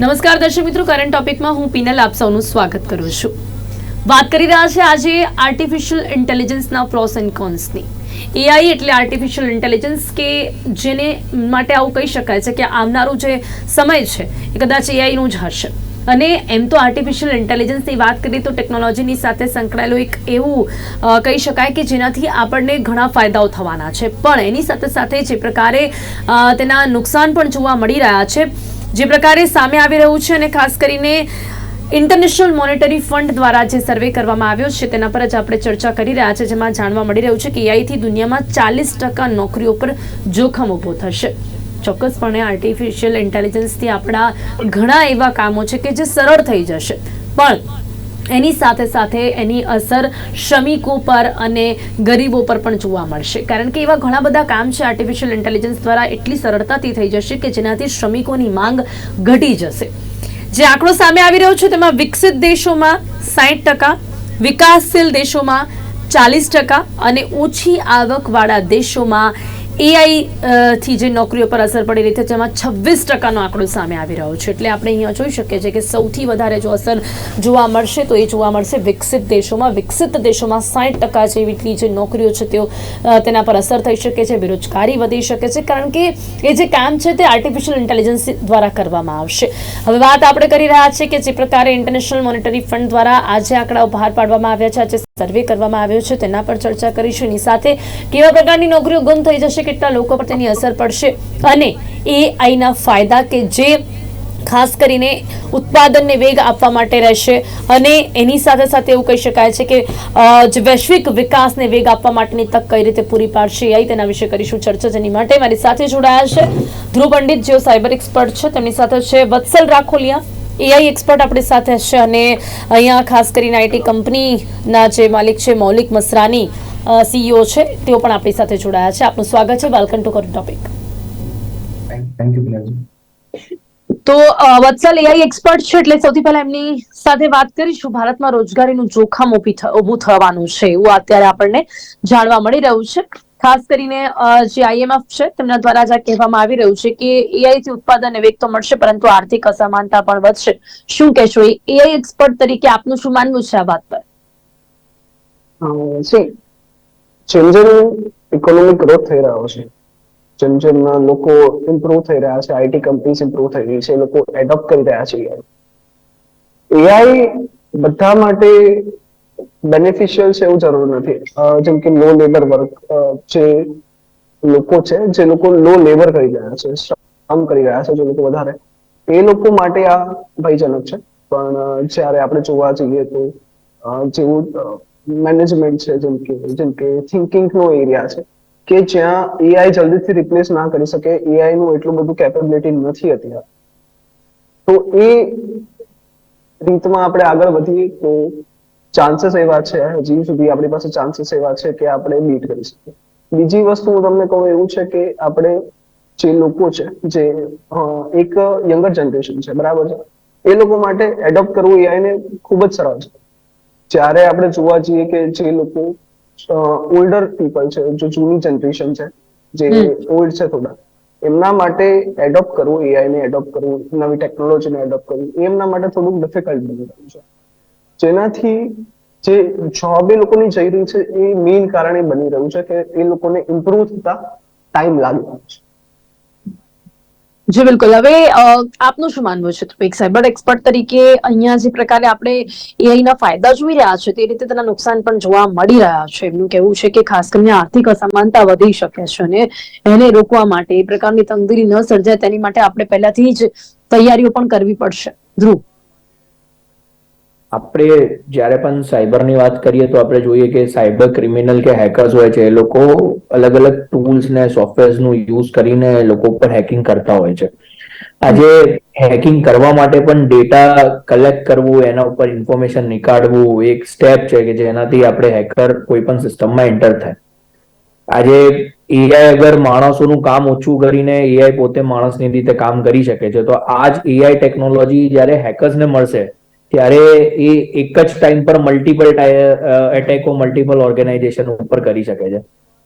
નમસ્કાર દર્શક મિત્રો કરંટ ટોપિકમાં હું પિનલ આપ સૌનું સ્વાગત કરું છું. વાત કરી રહ્યા છે આજે આર્ટિફિશિયલ ઇન્ટેલિજન્સના પ્રોસ એન્ડ કોન્સની એઆઈ એટલે આર્ટિફિશિયલ ઇન્ટેલિજન્સ કે જેને માટે આવું કહી શકાય છે કે આવનારું જે સમય છે, એ કદાચ એઆઈનું જ હશે. અને એમ તો આર્ટિફિશિયલ ઇન્ટેલિજન્સની વાત કરીએ તો ટેકનોલોજીની સાથે સંકળાયેલું એક એવું કહી શકાય કે જેનાથી આપણને ઘણા ફાયદાઓ થવાના છે. પણ એની સાથે સાથે જે પ્રકારે તેના નુકસાન પણ જોવા મળી રહ્યા છે. જે પ્રકારે સામે આવી રહ્યું છે અને ખાસ કરીને ઇન્ટરનેશનલ મોનેટરી ફંડ દ્વારા જે સર્વે કરવામાં આવ્યો છે તેના પર જ આપણે ચર્ચા કરી રહ્યા છે, જેમાં જાણવા મળી રહ્યું છે કે એઆઈથી દુનિયામાં ચાલીસ ટકા નોકરીઓ પર જોખમ ઊભો થશે. ચોક્કસપણે આર્ટિફિશિયલ ઇન્ટેલિજન્સથી આપણા ઘણા એવા કામો છે કે જે સરળ થઈ જશે. પણ એની સાથે સાથે એની અસર શ્રમિકો પર અને ગરીબો પર પણ જોવા મળશે. કારણ કે એવા ઘણા બધા કામ છે આર્ટિફિશિયલ ઇન્ટેલિજન્સ દ્વારા એટલી સરળતાથી થઈ જશે કે જેનાથી શ્રમિકોની માંગ ઘટી જશે. જે આંકડો સામે આવી રહ્યો છે, તેમાં વિકસિત દેશોમાં સાહીઠ ટકા, વિકાસશીલ દેશોમાં ચાલીસ ટકા અને ઓછી આવકવાળા દેશોમાં એઆઈ થી જે નોકરીઓ પર અસર પડી રહી છે, જેમાં છવ્વીસ ટકાનો આંકડો સામે આવી રહ્યો છે. એટલે આપણે અહીંયા જોઈ શકીએ છીએ કે સૌથી વધારે જો અસર જોવા મળશે, તો એ જોવા મળશે વિકસિત દેશોમાં. વિકસિત દેશોમાં સાઠ ટકા જેવી જે નોકરીઓ છે, તેઓ તેના પર અસર થઈ શકે છે, બેરોજગારી વધી શકે છે, કારણ કે એ જે કામ છે, તે આર્ટિફિશિયલ ઇન્ટેલિજન્સ દ્વારા કરવામાં આવશે. હવે વાત આપણે કરી રહ્યા છીએ કે જે પ્રકારે ઇન્ટરનેશનલ મોનેટરી ફંડ દ્વારા આજે આંકડાઓ બહાર પાડવામાં આવ્યા છે. આજે સર્વે કરવામાં આવ્યો છે, તેના પર ચર્ચા કરીશું. એની સાથે કેવા પ્રકારની નોકરીઓ ગુમ થઈ જશે, કેટલા લોકો પર તેની અસર પડશે અને એ આઈના ફાયદા કે જે ખાસ કરીને ઉત્પાદનને વેગ આપવા માટે રહેશે. અને એની સાથે સાથે એવું કહી શકાય છે કે જે વૈશ્વિક વિકાસને વેગ આપવા માટેની તક કઈ રીતે પૂરી પાડશે એઆઈ તેના વિશે કરીશું ચર્ચા જેની માટે મારી સાથે જોડાયા છે ધ્રુવ પંડિત, જેઓ સાયબર એક્સપર્ટ છે, તેમની સાથે છે વત્સલ રાખોલિયા. એઆઈ એક્સપર્ટ આપણી સાથે હશે અને અહીંયા ખાસ કરીને આઈટી કંપનીના જે માલિક છે મૌલિક મસરાની સીઈઓ છે તેઓ પણ આપણી સાથે જોડાયા છે. આપનું સ્વાગત છે welcome to current topic thank you તો વત્સલ એઆઈ એક્સપર્ટ છે એટલે સૌથી પહેલા એમની સાથે વાત કરીશું. ભારતમાં રોજગારીનું જોખમ ઊભું થવાનું છે એવું અત્યારે આપણને જાણવા મળી રહ્યું છે. ખાસ કરીને જે આઈએમએફ છે, તેમના દ્વારા જ આ કહેવામાં આવી રહ્યું છે કે એઆઈ થી ઉત્પાદન વેગ તો મળશે, પરંતુ આર્થિક અસમાનતા પણ વધશે. શું કહેશો? એઆઈ એક્સપર્ટ તરીકે આપનું શું માનવું છે આ વાત પર? જેમ જેમ ઇકોનોમિક ગ્રોથ થઈ રહ્યો છે, જેમ જેમ લોકો ઇમ્પ્રુવ થઈ રહ્યા છે આઈટી કંપનીઝ ઇમ્પ્રુવ થઈ રહી છે, લોકો એડોપ્ટ કરી રહ્યા છે એઆઈ બધા માટે બેનિફિશિયલ છે એવું જરૂર નથી. જેમ કે લો લેબર વર્ક જે લોકો છે, જે લોકો લો લેબર કરી રહ્યા છે, શ્રમ કરી રહ્યા છે, જે લોકો વધારે, એ લોકો માટે આ ભયજનક છે. પણ જ્યારે આપણે જોવા જઈએ તો જેવું મેનેજમેન્ટ છે, જેમ કે જેમ કે થિંકિંગ નો એરિયા છે, કે જ્યાં એઆઈ જલ્દીથી રિપ્લેસ ના કરી શકે એઆઈ નું એટલું બધું કેપેબિલિટી નથી અત્યારે. તો એ રીતમાં આપણે આગળ વધીએ તો ચાન્સીસ એવા છે હજી સુધી આપણી પાસે ચાન્સીસ એવા છે કે આપણે બીટ કરી શકીએ. બીજી વસ્તુ હું તમને કહું એવું છે કે આપણે જે લોકો છે જે એક યંગર જનરેશન છે બરાબર છે? એ લોકો માટે એડોપ્ટ કરવું એઆઈ ને ખૂબ જ સરળ છે. જ્યારે આપણે જોવા જઈએ કે જે લોકો ઓલ્ડર પીપલ છે જો જૂની જનરેશન છે જે ઓલ્ડ છે થોડા એમના માટે એડોપ્ટ કરવું એઆઈ ને એડોપ્ટ કરવું નવી ટેકનોલોજીને એડોપ્ટ કરવું એમના માટે થોડુંક ડિફિકલ્ટ બની રહ્યું છે. જેનાથી જે જોબ એ લોકોની જઈ રહી છે, એ મેઇન કારણે બની રહ્યું છે કે એ લોકોને ઇમ્પ્રુવ થતા ટાઈમ લાગી. રહ્યો છે જી, બિલકુલ. હવે આપનું શું માનવું છે તો એક સાયબર એક્સપર્ટ તરીકે અહીંયા જે પ્રકારે આપણે એઆઈ ના ફાયદા જોઈ રહ્યા છે, તે રીતે તેના નુકસાન પણ જોવા મળી રહ્યા છે. એમનું કહેવું છે કે ખાસ કરીને આર્થિક અસમાનતા વધી શકે છે અને એને રોકવા માટે, એ પ્રકારની તંગદીરી ન સર્જાય, તેની માટે આપણે પહેલાથી જ તૈયારીઓ પણ કરવી પડશે. ધ્રુવ. આપણે જ્યારે પણ સાયબરની વાત કરીએ તો આપણે જોઈએ કે સાયબર ક્રિમિનલ કે હેકર્સ હોય છે, એ લોકો અલગ અલગ ટૂલ્સ ને સોફ્ટવેર્સનું યુઝ કરીને લોકો પર હેકિંગ કરતા હોય છે. આજે હેકિંગ કરવા માટે પણ ડેટા કલેક્ટ કરવું, એના ઉપર ઇન્ફોર્મેશન નીકાળવું એક સ્ટેપ છે કે જેનાથી આપણે હેકર કોઈ પણ સિસ્ટમમાં એન્ટર થાય. આજે એઆઈ અગર માણસોનું કામ ઓછું કરીને એઆઈ પોતે માણસની રીતે કામ કરી શકે છે, તો આ જ એઆઈ ટેકનોલોજી જ્યારે હેકર્સને મળશે ત્યારે એ એક જ ટાઈમ પર મલ્ટિપલ એટેકો મલ્ટિપલ ઓર્ગેનાઇઝેશન ઉપર કરી શકે છે.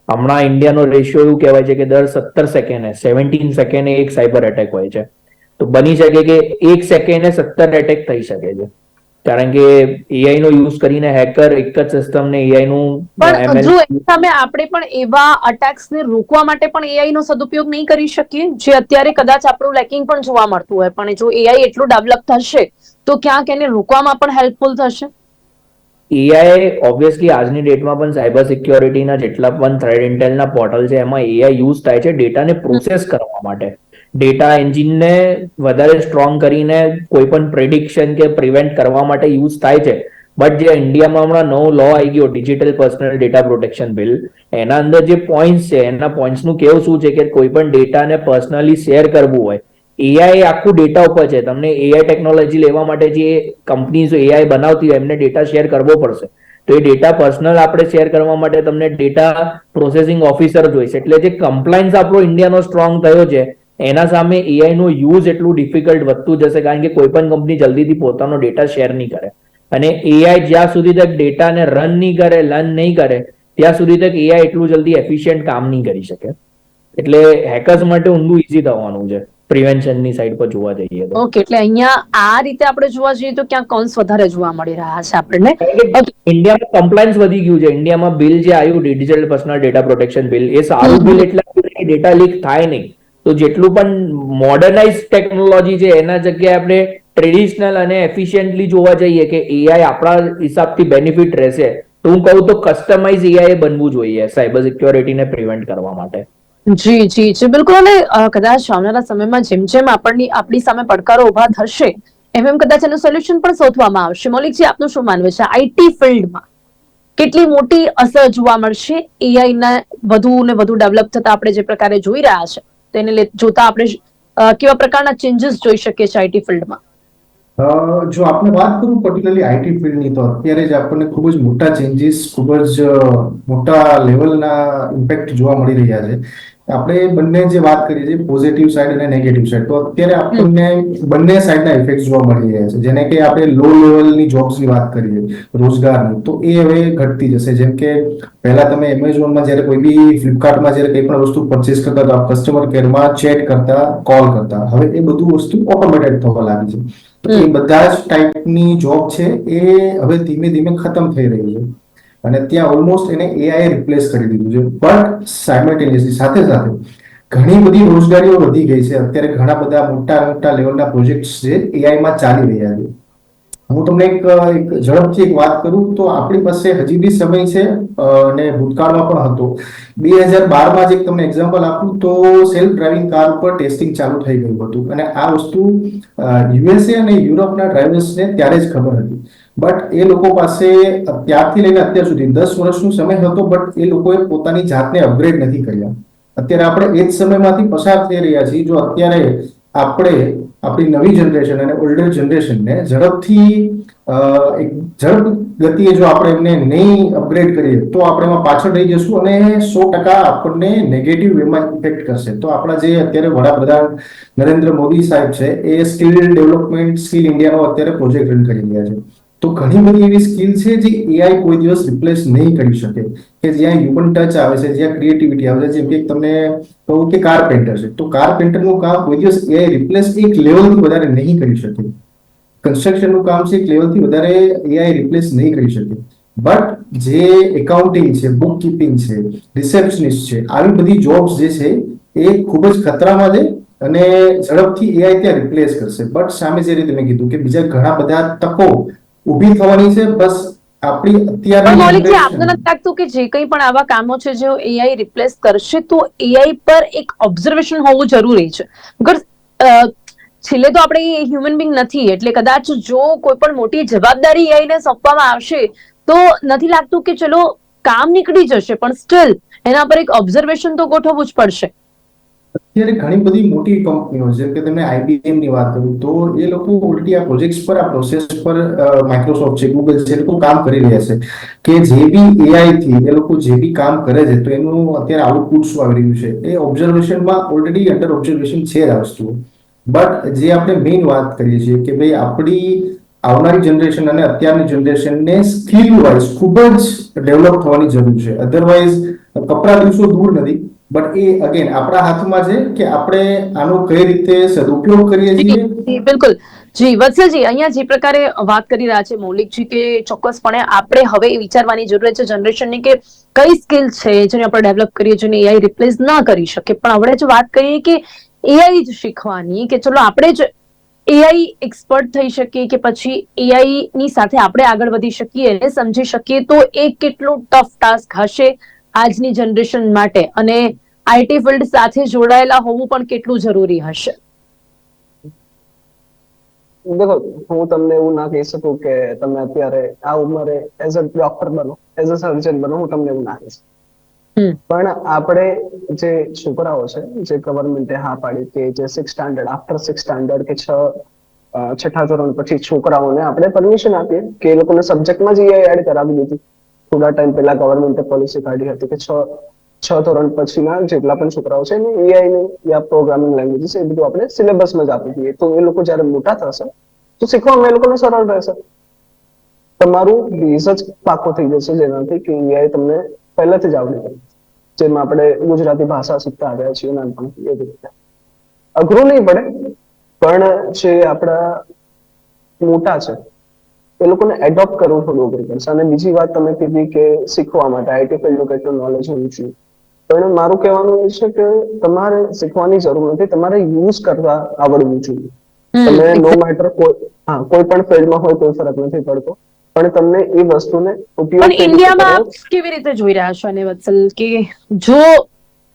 હમણાં ઇન્ડિયાનો રેશિયો એવું કહેવાય છે કે દર સત્તર સેકન્ડે સેવન્ટીન સેકન્ડે એક સાયબર એટેક હોય છે. તો બની શકે કે એક સેકન્ડે સત્તર એટેક થઈ શકે છે. કારણ કે એઆઈ નો યુઝ કરીને હેકર એક જ સિસ્ટમ ને એઆઈ નું પણ જો સામે આપણે પણ એવા અટેક્સ ને રોકવા માટે પણ એઆઈ નો સદુપયોગ નહીં કરી શકીએ જે અત્યારે કદાચ આપણું લેકિંગ પણ જોવા મળતું હોય. પણ જો એઆઈ એટલું ડેવલપ થશે તો ક્યાંક એને રોકવામાં પણ હેલ્પફુલ થશે? એઆઈ ઓબ્વિયસલી આજની ડેટમાં પણ સાયબર સિક્યોરિટીના જેટલા પણ થ્રેડ ઇન્ટેલના પોર્ટલ છે, એમાં એઆઈ યુઝ થાય છે ડેટાને પ્રોસેસ કરવા માટે. ડેટા એન્જિનને વધારે સ્ટ્રોંગ કરીને કોઈ પણ પ્રિડિક્શન કે પ્રિવેન્ટ કરવા માટે યુઝ થાય છે. બટ જે ઇન્ડિયામાં હમણાં નવો લો આવી ગયો digital personal data protection bill એના અંદર જે પોઈન્ટ્સ છે, એના પોઈન્ટ્સનું કેવું શું છે કે કોઈ પણ ડેટાને પર્સનલી શેર કરવું હોય એઆઈ આખું ડેટા ઉપર છે. તમને એઆઈ ટેકનોલોજી લેવા માટે જે કંપનીઝ એઆઈ બનાવતી હોય, એમને ડેટા શેર કરવો પડશે. તો એ ડેટા પર્સનલ આપણે શેર કરવા માટે તમને ડેટા પ્રોસેસિંગ ઓફિસર જોઈશે. એટલે જે કમ્પ્લાયન્સ આપણો ઇન્ડિયાનો સ્ટ્રોંગ થયો છે, એના સામે એઆઈ નો યુઝ એટલું ડિફિકલ્ટ વધતું જશે, કારણ કે કોઈ પણ કંપની જલ્દીથી પોતાનો ડેટા શેર નહીં કરે. અને એઆઈ જ્યાં સુધી તક ડેટાને રન નહીં કરે લર્ન નહીં કરે, ત્યાં સુધી તક એઆઈ એટલું જલ્દી એફિશિયન્ટ કામ નહીં કરી શકે. એટલે હેકર્સ માટે ઊંધું ઇઝી થવાનું છે. પ્રિવેન્શનની સાઈડ પર જોવા જઈએ તો. ઓકે એટલે અહીંયા આ રીતે આપણે જોવા જઈએ તો ક્યાં કોન્સ વધારે જોવા મળી રહ્યા છે આપણને? ઇન્ડિયામાં કમ્પ્લાયન્સ વધી ગયું છે. ઇન્ડિયામાં બિલ જે આવ્યું digital personal data protection bill એ સારું બિલ એટલે ડેટા લીક થાય નહીં. તો જેટલું પણ મોડર્નાઇઝ ટેકનોલોજી છે એના જગ્યાએ આપણે ટ્રેડિશનલ અને એફિશિયન્ટલી જોવા જઈએ કે એઆઈ આપણા હિસાબથી બેનિફિટ રહેશે. તો હું કહું તો કસ્ટમાઇઝ એઆઈ બનવું જોઈએ સાયબર સિક્યોરિટીને પ્રિવેન્ટ કરવા માટે. જી જી જી, બિલકુલ. અને કદાચ આવનારા સમયમાં જેમ જેમ આપણની, આપણી સામે પડકારો ઊભા થશે, એમ એમ કદાચ એનું સોલ્યુશન પણ શોધવામાં આવશે. મૌલિકજી, આપનું શું માનવું છે? આઈટી ફિલ્ડમાં કેટલી મોટી અસર જોવા મળશે? એઆઈ ના વધુ ને વધુ ડેવલપ થતા આપણે જે પ્રકારે જોઈ રહ્યા છે, તેને જોતા આપણે કેવા પ્રકારના ચેન્જીસ જોઈ શકીએ છીએ આઈટી ફિલ્ડમાં? જો આપણે વાત કરું પર્ટિક્યુલરલી આઈટી ફિલ્ડની, તો અત્યારે જ આપણને ખૂબ જ મોટા ચેન્જીસ ખૂબ જ મોટા લેવલના ઇમ્પેક્ટ જોવા મળી રહ્યા છે. આપણે બંને જે વાત કરીએ છીએ પોઝિટિવ સાઈડ અને નેગેટિવ સાઈડ તો અત્યારે આપણને બંને સાઈડના ઇફેક્ટ જોવા મળી રહ્યા છે. જેને કે આપણે લો લેવલની જોબ્સની વાત કરીએ રોજગારની તો એ હવે ઘટતી જશે. જેમ કે પહેલા તમે એમેઝોનમાં જ્યારે કોઈ બી ફ્લિપકાર્ટમાં જ્યારે કંઈ પણ વસ્તુ પરચેસ કરતા હતા કસ્ટમર કેરમાં ચેટ કરતા કોલ કરતા હવે એ બધું વસ્તુ ઓટોમેટેડ થવા લાગી છે. તો એ બધા જ ટાઈપની જોબ છે એ હવે ધીમે ધીમે ખતમ થઈ રહી છે. અને ત્યાં ઓલમોસ્ટ એને એઆઈ રિપ્લેસ કરી દીધું છે. બટ સાયમલ્ટેનિયસલી સાથે સાથે ઘણી બધી રોજગારીઓ વધી ગઈ છે. અત્યારે ઘણા બધા મોટા મોટા લેવલના પ્રોજેક્ટ્સ છે એઆઈ માં ચાલી રહ્યા છે. હું તમને એક એક ઝડપથી એક વાત કરું તો આપણી પાસે હજી બી સમય છે અને ભૂતકાળમાં પણ હતો. બે હજાર બારમાં જ એક તમને એક્ઝામ્પલ આપું તો સેલ્ફ ડ્રાઇવિંગ કાર ઉપર ટેસ્ટિંગ ચાલુ થઈ ગયું હતું. અને આ વસ્તુ યુએસએ અને યુરોપના ડ્રાઈવર્સને ત્યારે જ ખબર હતી. બટ એ લોકો પાસે ત્યારથી લઈને અત્યાર સુધી દસ વર્ષનો સમય હતો બટ એ લોકોએ પોતાની જાતને અપગ્રેડ નથી કર્યા. અત્યારે આપણે એ જ સમયમાંથી પસાર થઈ રહ્યા છીએ, જો અત્યારે આપણે આપણી નવી જનરેશન અને ઓલ્ડર જનરેશનને ઝડપથી એક ઝડપ ગતિએ જો આપણે એમને નહીં અપગ્રેડ કરીએ, તો આપણે એમાં પાછળ રહી જશું અને સો ટકા આપણને નેગેટિવ વેમાં ઇફેક્ટ કરશે. તો આપણા જે અત્યારે વડાપ્રધાન નરેન્દ્ર મોદી સાહેબ છે, એ સ્કિલ ડેવલપમેન્ટ સ્કિલ ઇન્ડિયાનો અત્યારે પ્રોજેક્ટ રન કરી રહ્યા છે. તો ઘણી બધી એવી સ્કિલ છે જે એઆઈ કોઈ દિવસ રિપ્લેસ નહીં કરી શકે. કે જ્યાં હ્યુમન ટચ આવે છે, જ્યાં ક્રિએટિવિટી આવે છે, જેમ કે તમને કહું કે કારપેન્ટર છે. તો કારપેન્ટરનું કામ કોઈ દિવસ એઆઈ રિપ્લેસ એક લેવલથી વધારે નહીં કરી શકે. કન્સ્ટ્રક્શનનું કામ છે એક લેવલથી વધારે એઆઈ રિપ્લેસ નહીં કરી શકે. બટ જે એકાઉન્ટિંગ છે બુક કીપિંગ છે રિસેપ્શનિસ્ટ છે, આવી બધી જોબ્સ જે છે, એ ખૂબ જ ખતરામાં છે અને ઝડપથી એઆઈ ત્યાં રિપ્લેસ કરશે. બટ સામે જે રીતે મેં કીધું કે બીજા ઘણા બધા તકો ઊભી થવાની છે બસ આપણી પણ અત્યારની મૌલિકજી આપને નથી લાગતું કે જે કંઈ પણ આવા કામો છે જે એઆઈ રિપ્લેસ કરશે તો એઆઈ પર એક ઓબ્ઝર્વેશન હોવું જરૂરી છે. અ, છેલ્લે તો આપણે હ્યુમન બિંગ નથી એટલે કદાચ જો કોઈ પણ મોટી જવાબદારી એઆઈને સોંપવામાં આવશે તો નથી લાગતું કે ચલો કામ નીકળી જશે પણ સ્ટીલ એના પર એક ઓબ્ઝર્વેશન તો ગોઠવવું જ પડશે. અત્યારે ઘણી બધી મોટી કંપનીઓ જેમ કે તમે આઈબીએમની વાત કરું, તો એ લોકો ઉલટી આ પ્રોજેક્ટ્સ પર, આ પ્રોસેસ પર માઇક્રોસોફ્ટ છે ગૂગલ છે, એ લોકો કામ કરી રહ્યા છે. કે જે બી એઆઈ થી, એ લોકો જે બી કામ કરે છે, તો એનું અત્યારે આઉટપુટ શું આવી રહ્યું છે? એ ઓબ્ઝર્વેશનમાં ઓલરેડી અંડર ઓબ્ઝર્વેશન છે આ વસ્તુઓ બટ જે આપણે મેઇન વાત કરીએ છીએ કે ભાઈ આપણી આવનારી જનરેશન અને અત્યારની જનરેશનને સ્કિલ વાઇઝ ખૂબ જ ડેવલપ થવાની જરૂર છે. અધરવાઇઝ કપરા દિવસો દૂર નથી. બટ એ અગેન આપણા હાથમાં છે કે આપણે આનો કઈ રીતે સદુપયોગ કરીએ છીએ? બિલકુલ. જી વત્સલજી અહીંયા જે પ્રકારે વાત કરી રહ્યા છે મૌલિકજી કે ચોક્કસપણે આપણે હવે વિચારવાની જરૂર છે જનરેશનની કે કઈ સ્કિલ છે જેને આપણે ડેવલપ કરીએ જેને એઆઈ રિપ્લેસ ના કરી શકે. પણ આપણે જો વાત કરીએ કે એઆઈ જ શીખવાની કે ચલો આપણે જ એઆઈ એક્સપર્ટ થઈ શકીએ કે પછી એઆઈ ની સાથે આપણે આગળ વધી શકીએ સમજી શકીએ તો એ કેટલો ટફ ટાસ્ક હશે? આજની જનરેશન માટે અને આઈટી ફિલ્ડ સાથે જોડાયેલા હોવું પણ કેટલું જરૂરી હશે? દેખો હું તમને એવું ના કહી શકું કે તમે અત્યારે આ ઉંમરે એઝ અ ડોક્ટર બનો એઝ અ સર્જન બનો હું તમને એવું ના હમ. પણ આપણે જે છોકરાઓ છે જે ગવર્મેન્ટે હા પાડી કે જે six standard after six standard કે છ છઠ્ઠા ધોરણ પછી છોકરાઓને આપણે પરમિશન આપીએ કે એ લોકોને સબ્જેક્ટમાં જ એડ કરાવી દીધી. થોડા ટાઈમ પહેલા ગવર્મેન્ટે પોલિસી કાઢી હતી કે છ છ ધોરણ પછીના જેટલા પણ છોકરાઓ છે એને એઆઈ ને યા પ્રોગ્રામિંગ લેંગ્વેજીસ એ બધું આપણે સિલેબસમાં જ આપી દઈએ. તો એ લોકો જ્યારે મોટા થશે, તો શીખવામાં એ લોકોને સરળ રહેશે. તમારું બેઝ જ પાકો થઈ જશે જેનાથી કે એઆઈ તમને પહેલાથી જ આવડી જાય જેમ આપણે ગુજરાતી ભાષા શીખતા આવ્યા છીએ નાનપણથી એવી રીતે. અઘરું નહીં પડે, પણ જે આપણા મોટા છે એ લોકોને એડોપ્ટ કરવું થોડું અઘરું પડશે અને બીજી વાત તમે કીધી કે શીખવા માટે આઈટી ફિલ્ડનું કેટલું નોલેજ હોવું જોઈએ. તો એને મારું કહેવાનું એ છે કે તમારે શીખવાની જરૂર નથી. તમારે યુઝ કરવા આવડવું જોઈએ. તમે નો મેટર કોઈ હા કોઈ પણ ફિલ્ડમાં હોય કોઈ ફરક નથી પડતો. પણ તમને એ વસ્તુને ઉપયોગ પણ ઇન્ડિયામાં આપ કેવી રીતે જોઈ રહ્યા છો અને વત્સલ કે જો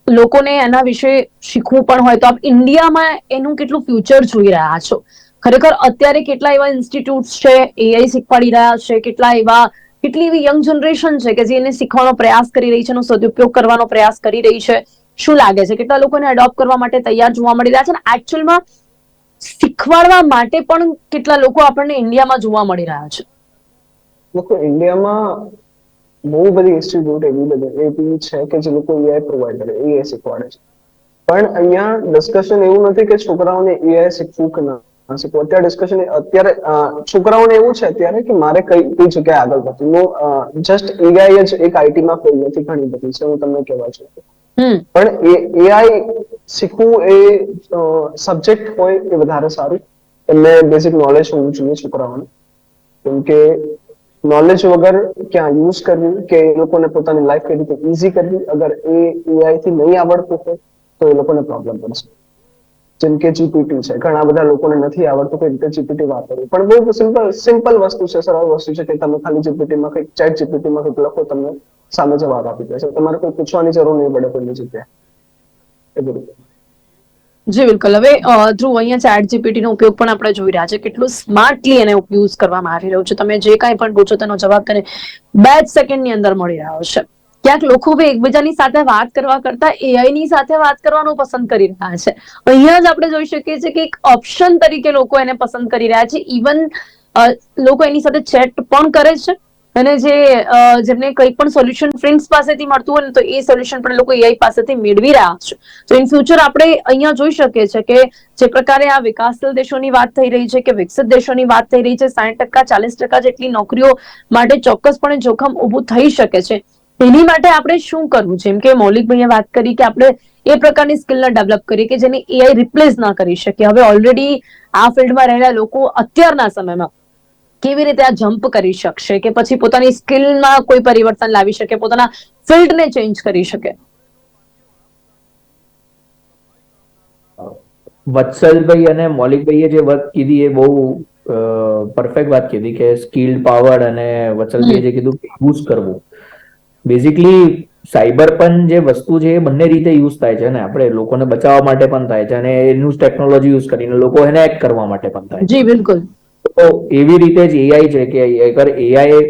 લોકોને એના વિશે શીખવું પણ હોય તો આપ ઇન્ડિયામાં એનું કેટલું ફ્યુચર જોઈ રહ્યા છો? ખરેખર અત્યારે કેટલા એવા ઇન્સ્ટિટ્યૂટ છે એઆઈ શીખવાડી રહ્યા છે, કેટલા એવા, કેટલી એવી યંગ જનરેશન છે કે જે એને શીખવાનો પ્રયાસ કરી રહી છે એનો સદુપયોગ કરવાનો પ્રયાસ કરી રહી છે? શું લાગે છે? કેટલા લોકોને એડોપ્ટ કરવા માટે તૈયાર જોવા મળી રહ્યા છે? અને એકચ્યુઅલમાં શીખવાડવા માટે પણ કેટલા લોકો આપણને ઇન્ડિયામાં જોવા મળી રહ્યા છે? લોકો ઇન્ડિયામાં બહુ બધી ઇન્સ્ટિટ્યૂટ એવી બધી એવી છે કે જે લોકો એઆઈ પ્રોવાઈડ કરે એઆઈ શીખવાડે છે. પણ અહીંયા ડિસ્કશન એવું નથી કે છોકરાઓને એઆઈ શીખવું કે ના શીખવું અત્યારે ડિસ્કશન અત્યારે છોકરાઓને એવું છે અત્યારે કે મારે કઈ કઈ જગ્યાએ આગળ વધવું? જસ્ટ એઆઈ જ એક આઈટીમાં ફિલ્ડ નથી ઘણી બધી છે હું તમને કહેવા છું. પણ એ એઆઈ શીખવું એ સબ્જેક્ટ હોય એ વધારે સારું. એમને બેઝિક નોલેજ હોવું જોઈએ છોકરાઓને. કેમ કે નોલેજ વગર ક્યાં યુઝ કરવી? કે એ લોકોને પોતાની લાઈફ કઈ રીતે ઇઝી કરવી? અગર એ એઆઈ થી નહીં આવડતું હોય તો એ લોકોને પ્રોબ્લેમ પડશે. જેમ કે જીપીટી છે. ઘણા બધા લોકોને નથી આવડતું કઈ રીતે જીપીટી વાપરવું. પણ બહુ સિમ્પલ સિમ્પલ વસ્તુ છે, સરળ વસ્તુ છે કે તમે ખાલી જીપીટીમાં કંઈક ચેટ જીપીટીમાં કંઈક લખો, તમને સામે જવાબ આપી દેશે. તમારે કોઈ પૂછવાની જરૂર નહીં પડે કોઈની જગ્યાએ. એવી રીતે જી, બિલકુલ. હવે ધ્રુવ, અહીંયા ચેટ જીપીટી નો ઉપયોગ પણ આપણે જોઈ રહ્યા છે. કેટલું સ્માર્ટલી એને યુઝ કરવામાં આવી રહ્યો છે. તમે જે કાંઈ પણ પૂછો તેનો જવાબ તેને બે જ સેકન્ડની અંદર મળી રહ્યો છે. ક્યાંક લોકો બી એકબીજાની સાથે વાત કરવા કરતા એઆઈ ની સાથે વાત કરવાનું પસંદ કરી રહ્યા છે. અહીંયા જ આપણે જોઈ શકીએ છીએ કે એક ઓપ્શન તરીકે લોકો એને પસંદ કરી રહ્યા છે. ઇવન લોકો એની સાથે ચેટ પણ કરે છે. અને જે જેમને કંઈ પણ સોલ્યુશન ફ્રેન્ડ્સ પાસેથી મળતું હોય ને તો એ સોલ્યુશન પણ લોકો એઆઈ પાસેથી મેળવી રહ્યા છે. તો ઇન ફ્યુચર આપણે અહીંયા જોઈ શકીએ છીએ કે જે પ્રકારે આ વિકાસશીલ દેશોની વાત થઈ રહી છે કે વિકસિત દેશોની વાત થઈ રહી છે, સાઠ ટકા, ચાલીસ ટકા જેટલી નોકરીઓ માટે ચોક્કસપણે જોખમ ઊભું થઈ શકે છે. તેની માટે આપણે શું કરવું? જેમ કે મૌલિકભાઈએ વાત કરી કે આપણે એ પ્રકારની સ્કિલને ડેવલપ કરીએ કે જેને એઆઈ રિપ્લેસ ના કરી શકે હવે ઓલરેડી આ ફિલ્ડમાં રહેલા લોકો અત્યારના સમયમાં કેવી રીતે આ જમ્પ કરી શકશે કે પછી પોતાની સ્કિલમાં કોઈ પરિવર્તન લાવી શકે પોતાના ફિલ્ડને ચેન્જ કરી શકે? વત્સલભાઈ અને મૌલિકભાઈએ જે વાત કીધી એ બહુ પરફેક્ટ વાત કીધી કે સ્કિલ પાવર અને વત્સલભાઈએ જે કીધું યુઝ કરવું. બેઝિકલી સાયબર પણ જે વસ્તુ છે એ બંને રીતે યુઝ થાય છે ને આપણે લોકોને બચાવવા માટે પણ થાય છે અને એનું ટેકનોલોજી યુઝ કરીને લોકો એને હેક કરવા માટે પણ થાય છે. જી બિલકુલ. તો એવી રીતે જ એઆઈ છે કે અગર એઆઈ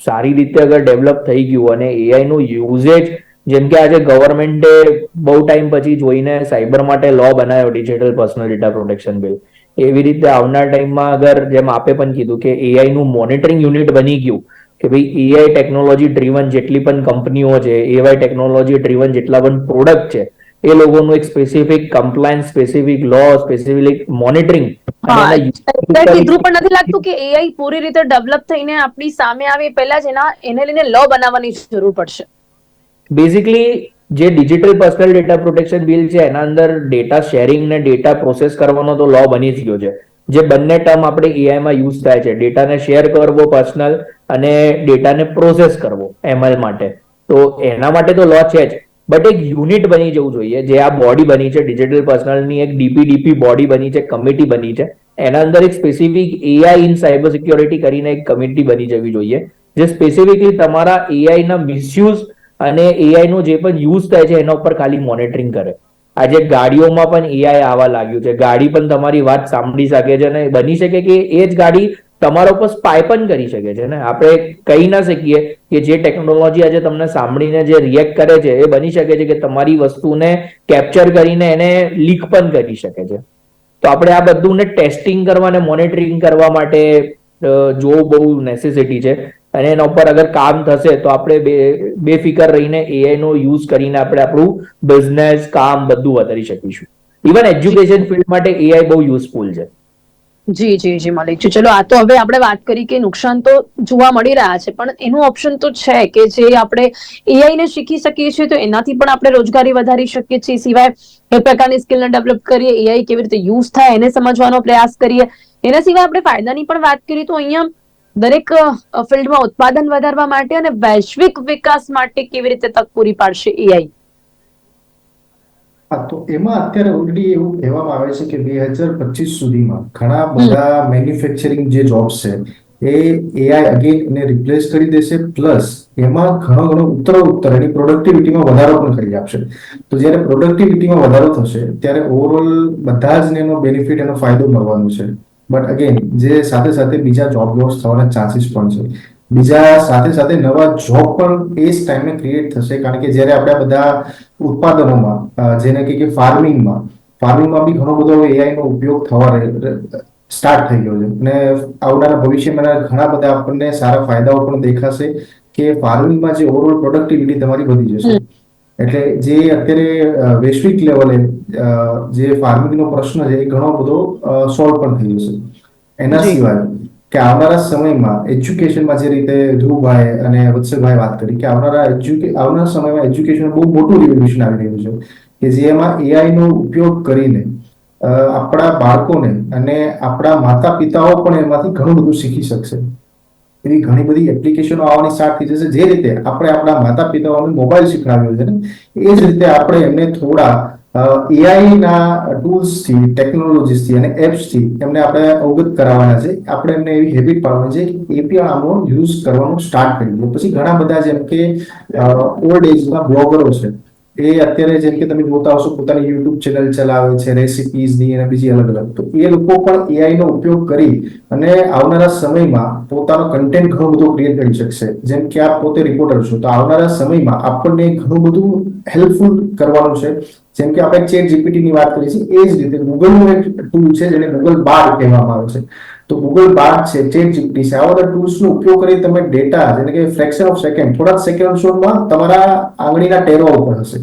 સારી રીતે અગર ડેવલપ થઈ ગયું અને એઆઈ નું યુઝેજ જેમ કે આજે ગવર્મેન્ટે બહુ ટાઈમ પછી જોઈને સાયબર માટે લો બનાવ્યો digital personal data protection bill એવી રીતે આવનાર ટાઈમમાં અગર જેમ આપે પણ કીધું કે એઆઈ નું મોનિટરિંગ યુનિટ બની ગયું કે ભાઈ એઆઈ ટેકનોલોજી ડ્રીવન જેટલી પણ કંપનીઓ છે એઆઈ ટેકનોલોજી ડ્રીવન જેટલા પણ પ્રોડક્ટ છે એ લોકોનું એક specific compliance specific law specific monitoring પણ નથી લાગતું કે એઆઈ પૂરી રીતે ડેવલપ થઈને આપણી સામે આવે પહેલા જ એના એને લઈને લો બનાવવાની જરૂર પડશે. બેઝિકલી જે digital personal data protection bill છે એના અંદર ડેટા શેરિંગ ને ડેટા પ્રોસેસ કરવાનો તો લો બની જ ગયો છે. જે બંને ટર્મ આપણે એઆઈમાં યુઝ થાય છે. ડેટાને શેર કરવો પર્સનલ અને ડેટાને પ્રોસેસ કરવો એમએલ માટે. તો એના માટે તો લો છે જ. બટ એક યુનિટ બની જવું જોઈએ. જે આ બોડી બની છે ડિજિટલ પર્સનલની એક ડીપીડીપી બોડી બની છે કમિટી બની છે. એના અંદર એક specific AI in cyber security કરીને એક કમિટી બની જવી જોઈએ. જે સ્પેસિફિકલી તમારા એઆઈ ના મિસયુઝ અને એઆઈ નો જે પણ યુઝ થાય છે, એના ઉપર ખાલી મોનિટરિંગ કરે. આજે ગાડીઓમાં પણ એઆઈ આવવા લાગ્યું છે. ગાડી પણ તમારી વાત સાંભળી શકે છે અને બની શકે કે એ જ ગાડી તમારા ઉપર સ્પાય પણ કરી શકે છે ને? આપણે કહી ના શકીએ કે જે ટેકનોલોજી આજે તમને સાંભળીને જે રિએક્ટ કરે છે, એ બની શકે છે કે તમારી વસ્તુને કેપ્ચર કરીને એને લીક પણ કરી શકે છે. તો આપણે આ બધુંને ટેસ્ટિંગ કરવા અને મોનિટરિંગ કરવા માટે જોવું બહુ નેસેસિટી છે. અને એના ઉપર અગર કામ થશે તો આપણે બે બેફિકર રહીને એઆઈ નો યુઝ કરીને આપણે આપણું બિઝનેસ કામ બધું વધારી શકીશું. ઇવન એજ્યુકેશન ફિલ્ડ માટે એઆઈ બહુ યુઝફુલ છે. જી જી જી મલિકજી ચલો આ તો હવે આપણે વાત કરી કે નુકસાન તો જોવા મળી રહ્યા છે પણ એનું ઓપ્શન તો છે કે જે આપણે એઆઈ ને શીખી શકીએ છીએ તો એનાથી પણ આપણે રોજગારી વધારી શકીએ છીએ. સિવાય એ પ્રકારની સ્કિલને ડેવલપ કરીએ એઆઈ કેવી રીતે યુઝ થાય એને સમજવાનો પ્રયાસ કરીએ. એના સિવાય આપણે ફાયદાની પણ વાત કરીએ તો અહીંયા દરેક ફિલ્ડમાં ઉત્પાદન વધારવા માટે અને વૈશ્વિક વિકાસ માટે કેવી રીતે તક પૂરી પાડશે એઆઈ હા તો એમાં અત્યારે ઓલરેડી એવું કહેવામાં આવે છે કે બે હજાર પચીસ સુધીમાં ઘણા બધા મેન્યુફેક્ચરિંગ જે જોબ્સ છે એ એઆઈ અગેન એને રિપ્લેસ કરી દેશે પ્લસ એમાં ઘણો ઘણો ઉત્તરો ઉત્તર એની પ્રોડક્ટિવિટીમાં વધારો પણ કરી આપશે. તો જ્યારે પ્રોડક્ટિવિટીમાં વધારો થશે ત્યારે ઓવરઓલ બધા જ એનો બેનિફિટ એનો ફાયદો મળવાનો છે. બટ અગેન જે સાથે સાથે બીજા જોબ લોસ થવાના ચાન્સીસ પણ છે. બીજા સાથે સાથે નવા જોબ પણ એ જ ટાઈમે ક્રિએટ થશે. કારણ કે જ્યારે આપણે બધા ઉત્પાદનોમાં જેને કે કે ફાર્મિંગમાં ફાર્મિંગમાં બી ઘણો બધો એઆઈનો ઉપયોગ થવા સ્ટાર્ટ થઈ ગયો છે. અને આવનારા ભવિષ્યમાં ઘણા બધા આપણને સારા ફાયદાઓ પણ દેખાશે કે ફાર્મિંગમાં જે ઓવરઓલ પ્રોડક્ટિવિટી તમારી વધી જશે. એટલે જે અત્યારે વૈશ્વિક લેવલે જે ફાર્મિંગનો પ્રશ્ન છે એ ઘણો બધો સોલ્વ પણ થઈ જશે એના. સિવાય કે આવનારા સમયમાં એજ્યુકેશનમાં જે રીતે ધ્રુવભાઈ અને વત્સલભાઈ વાત કરી કે આવનારા એજ્યુકે આવનારા સમયમાં એજ્યુકેશન બહુ મોટું રિવોલ્યુશન આવી રહ્યું છે. કે જેમાં એઆઈ નો ઉપયોગ કરીને આપણા બાળકોને અને આપણા માતા પિતાઓ પણ એમાંથી ઘણું બધું શીખી શકશે. એવી ઘણી બધી એપ્લિકેશનો આવવાની સ્ટાર્ટ થઈ જશે. જે રીતે આપણે આપણા માતા પિતાઓને મોબાઈલ શીખવાડ્યો છે એ જ રીતે આપણે એમને થોડા એઆઈ ના ટૂલ્સથી ટેકનોલોજીસથી અને એપ્સથી એમને આપણે અવગત કરાવવાના છે. આપણે એમને એવી હેબિટ પાડવાની છે એ પણ આનો યુઝ કરવાનું સ્ટાર્ટ કરી દે પછી ઘણા બધા જેમ કે ઓલ્ડ એજના બ્લોગરો છે. એ અત્યારે જેમ કે તમે જોતા હશો, પોતાની યુટ્યુબ ચેનલ ચલાવે છે રેસિપીઝની અને બીજી અલગ અલગ. તો એ લોકો પણ એઆઈ નો ઉપયોગ કરી અને આવનારા સમયમાં પોતાનો કન્ટેન્ટ ઘણો બધો ક્રિએટ કરી શકશે. જેમ કે આપ પોતે રિપોર્ટર છો, તો આવનારા સમયમાં આપણને ઘણું બધું હેલ્પફુલ કરવાનું છે. જેમ કે આપણે ચેટ જીપીટી ની વાત કરી છે એ જ રીતે ગૂગલનું એક ટૂલ છે, જેને ગૂગલ બાર કહેવામાં આવે છે. તો ગૂગલ બાર છે ચેટ જીપીટી છે, આવા બધા ટૂલ્સ નો ઉપયોગ કરી તમે ડેટા જેને કે ફ્રેક્શન ઓફ સેકન્ડ થોડા સેકન્ડ્સમાં તમારા આંગળીના ટેરવા ઉપર હશે.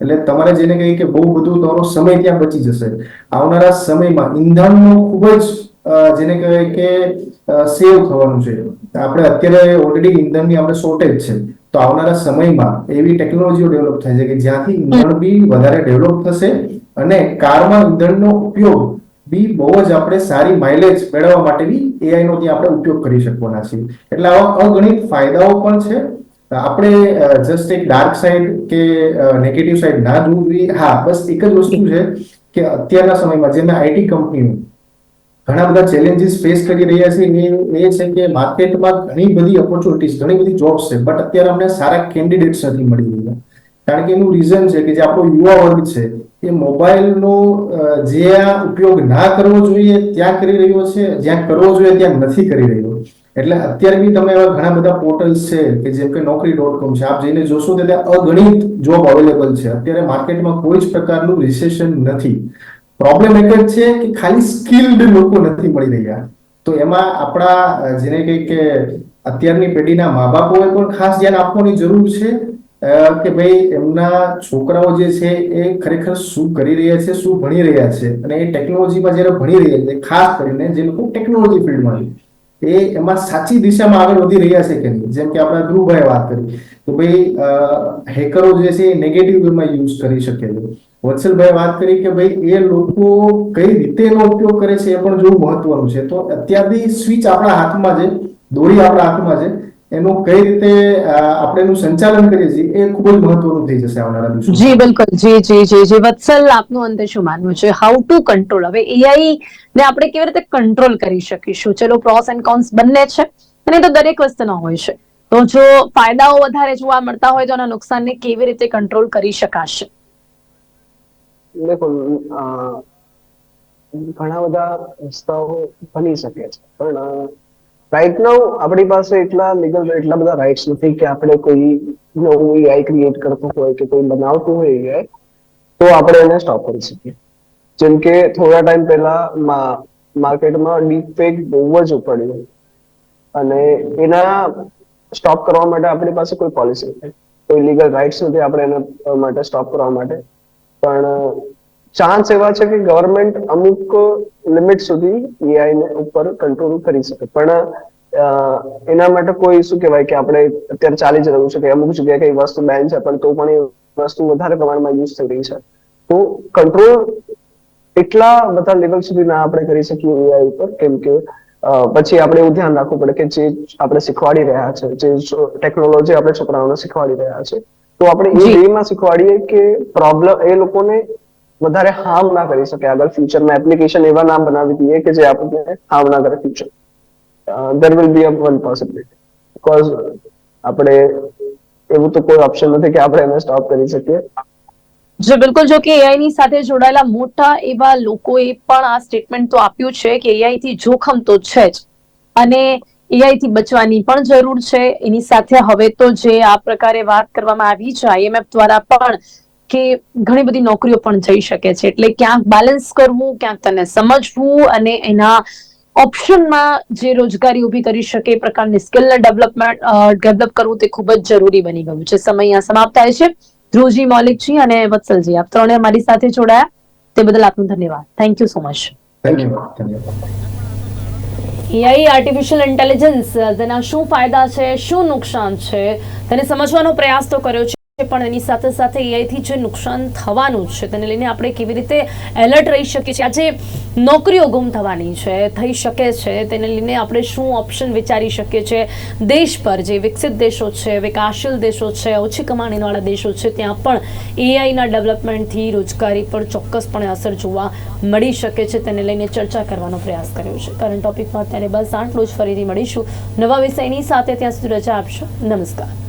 એટલે તમારે જેને કહીએ કે બહુ બધું તમારો સમય ત્યાં બચી જશે. આવનારા સમયમાં ઈંધણનો ખૂબ જ જેને કહેવાય કે સેવ થવાનું છે. આપણે અત્યારે ઓલરેડી ઈંધણની આપણે શોર્ટેજ છે. તો આવનારા સમયમાં એવી ટેકનોલોજીઓ ડેવલપ થાય છે કે જ્યાંથી ઈંધણ બી વધારે ડેવલપ થશે અને કારમાં ઈંધણનો ઉપયોગ બી બહુ જ આપણે સારી માઇલેજ મેળવવા માટે બી એઆઈ નો ત્યાં આપણે ઉપયોગ કરી શકવાના છીએ. એટલે આવા અગણિત ફાયદાઓ પણ છે. આપણે જસ્ટ એક ડાર્ક સાઈડ કે નેગેટિવ સાઈડ ના જોવી. હા, બસ એક જ વસ્તુ છે કે અત્યારના સમયમાં જેમ આઈટી કંપનીઓ ઘણા બધા ચેલેન્જીસ ફેસ કરી રહ્યા છે એ છે કે માર્કેટમાં ઘણી બધી ઓપોર્ચ્યુનિટીઝ ઘણી બધી જોબ્સ છે બટ અત્યારે અમને સારા કેન્ડિડેટ્સ નથી મળી રહ્યા. કારણ કે એનું રીઝન છે કે જે આપણો યુવા વર્ગ છે એ મોબાઈલનો જે આ ઉપયોગ ના કરવો જોઈએ, ત્યાં કરી રહ્યો છે, જ્યાં કરવો જોઈએ, ત્યાં નથી કરી રહ્યો. એટલે અત્યારે બી તમે એવા ઘણા બધા પોર્ટલ્સ છે, કે જેમ કે નોકરી ડોટ કોમ છે, આપ જઈને જોશો તો ત્યાં અગણિત જોબ અવેલેબલ છે. અત્યારે માર્કેટમાં કોઈ જ પ્રકારનું રિસેશન નથી. પ્રોબ્લેમ એક જ છે કે ખાલી સ્કિલ્ડ લોકો નથી મળી રહ્યા. તો એમાં આપણા જેને કહી કે અત્યારની પેઢીના મા બાપોએ પણ ખાસ ધ્યાન આપવાની જરૂર છે. કે ભાઈ એમના છોકરાઓ જે છે એ ખરેખર શું કરી રહ્યા છે, શું ભણી રહ્યા છે? અને એ ટેકનોલોજીમાં જ્યારે ભણી રહ્યા છે, ખાસ કરીને જે લોકો ટેકનોલોજી ફિલ્ડમાં એ એમાં સાચી દિશામાં આગળ વધી રહ્યા છે કે નહીં? જેમ કે આપણા ધ્રુવભાઈ વાત કરી. તો ભાઈ હેકરો જે છે એ નેગેટિવ વેમાં યુઝ કરી શકે છે. વત્સલભાઈ વાત કરી કે ભાઈ, એ લોકો કઈ રીતે એનો ઉપયોગ કરે છે એ પણ જોવું મહત્વનું છે. તો અત્યારથી સ્વિચ આપણા હાથમાં છે, દોરી આપણા હાથમાં છે. એનું કઈ રીતે આપણે એનું સંચાલન કરીએ છીએ એ ખૂબ જ મહત્વનું થઈ જશે આવનારા દિવસો. જી બિલકુલ. જી જી જી જી. વત્સલ આપનું અંતે શું માનવું છે? હાઉ ટુ કંટ્રોલ હવે એઆઈ ને આપણે કેવી રીતે કંટ્રોલ કરી શકીશું? ચલો પ્રોસ એન્ડ કોન્સ બંને છે અને એ તો દરેક વસ્તુના હોય છે. તો જો ફાયદાઓ વધારે જોવા મળતા હોય તો એના નુકસાનને કેવી રીતે કંટ્રોલ કરી શકાશે? દેખો ઘણા બધા રસ્તાઓ બની શકે છે પણ રાઈટ નાઉ આપણી પાસે એટલા લીગલ એટલા બધા રાઇટ્સ નથી કે આપણે કોઈ નવું એઆઈ ક્રિએટ કરતું હોય કે કોઈ બનાવતું હોય એઆઈ તો આપણે એને સ્ટોપ કરી શકીએ. જેમ કે થોડા ટાઈમ પહેલા માર્કેટમાં ડીપ ફેક બહુ જ ઉપડ્યું અને એના સ્ટોપ કરવા માટે આપણી પાસે કોઈ પોલિસી નથી. કોઈ લીગલ રાઇટ્સ નથી આપણે એના માટે સ્ટોપ કરવા માટે. પણ ચાન્સ એવા છે કે ગવર્મેન્ટ અમુક લિમિટ સુધી એઆઈ ને ઉપર કંટ્રોલ કરી શકે. પણ એના માટે કોઈ શું કહેવાય કે આપણે અત્યારે ચાલી જ રહ્યું છે કે અમુક જગ્યાએ કઈ વસ્તુ બેન છે પણ તો પણ એ વસ્તુ વધારે પ્રમાણમાં યુઝ થઈ રહી છે. તો કંટ્રોલ એટલા બધા લેવલ સુધી ના આપણે કરી શકીએ એઆઈ ઉપર કેમ કે પછી આપણે એવું ધ્યાન રાખવું પડે કે જે આપણે શીખવાડી રહ્યા છે જે ટેકનોલોજી આપણે છોકરાઓને શીખવાડી રહ્યા છે. તો આપણે એ. વેમાં શીખવાડીએ કે પ્રોબ્લેમ એ લોકોને વધારે હાર્મ ના કરી શકે. આગળ ફ્યુચરમાં એપ્લિકેશન એવા નામ બનાવી દઈએ કે જે આપણને હાર્મ ના કરે future there will be a one possibility because આપણે, એવું તો કોઈ ઓપ્શન નથી કે આપણે એને સ્ટોપ કરી શકીએ. જો બિલકુલ, જો કે એઆઈ ની સાથે જોડાયેલા મોટા એવા લોકોએ પણ આ સ્ટેટમેન્ટ તો આપ્યું છે કે એઆઈ થી જોખમ તો છે જ. અને એઆઈ થી બચવાની પણ જરૂર છે. એની સાથે હવે તો જે આ પ્રકારે વાત કરવામાં આવી છે આઈએમએફ દ્વારા પણ કે ઘણી બધી નોકરીઓ પણ જઈ શકે છે. એટલે ક્યાંક બેલેન્સ કરવું ક્યાંક તને સમજવું અને એના ઓપ્શનમાં જે રોજગારી ઊભી કરી શકે એ પ્રકારની સ્કિલને ડેવલપમેન્ટ ડેવલપ કરવું તે ખૂબ જ જરૂરી બની ગયું છે. સમય અહીંયા સમાપ્ત થાય છે. ધ્રુવજી મૌલિકજી અને વત્સલજી આપ ત્રણે મારી સાથે જોડાયા. તે બદલ આપનો ધન્યવાદ. થેન્ક યુ સો મચ ધન્યવાદ. ધન્યવાદ એઆઈ આર્ટિફિશિયલ ઇન્ટેલિજન્સ તેના શું ફાયદા છે? શું નુકસાન છે? તેને સમજવાનો પ્રયાસ તો કર્યો છે. પણ એની સાથે સાથે એઆઈથી જે નુકસાન થવાનું છે, તેને લઈને આપણે કેવી રીતે એલર્ટ રહી શકીએ છીએ? આજે નોકરીઓ ગુમ થવાની છે, થઈ શકે છે, તેને લઈને આપણે શું ઓપ્શન વિચારી શકીએ છીએ? દેશ પર જે વિકસિત દેશો છે, વિકાસશીલ દેશો છે, ઓછી કમાણીવાળા દેશો છે, ત્યાં પણ એઆઈના ડેવલપમેન્ટથી રોજગારી પર ચોક્કસપણે અસર જોવા મળી શકે છે, તેને લઈને ચર્ચા કરવાનો પ્રયાસ કર્યો છે. કરંટ ટોપિકમાં અત્યારે બસ આટલું જ. ફરીથી મળીશું. નવા વિષયની સાથે ત્યાં સુધી રજા આપશો. નમસ્કાર.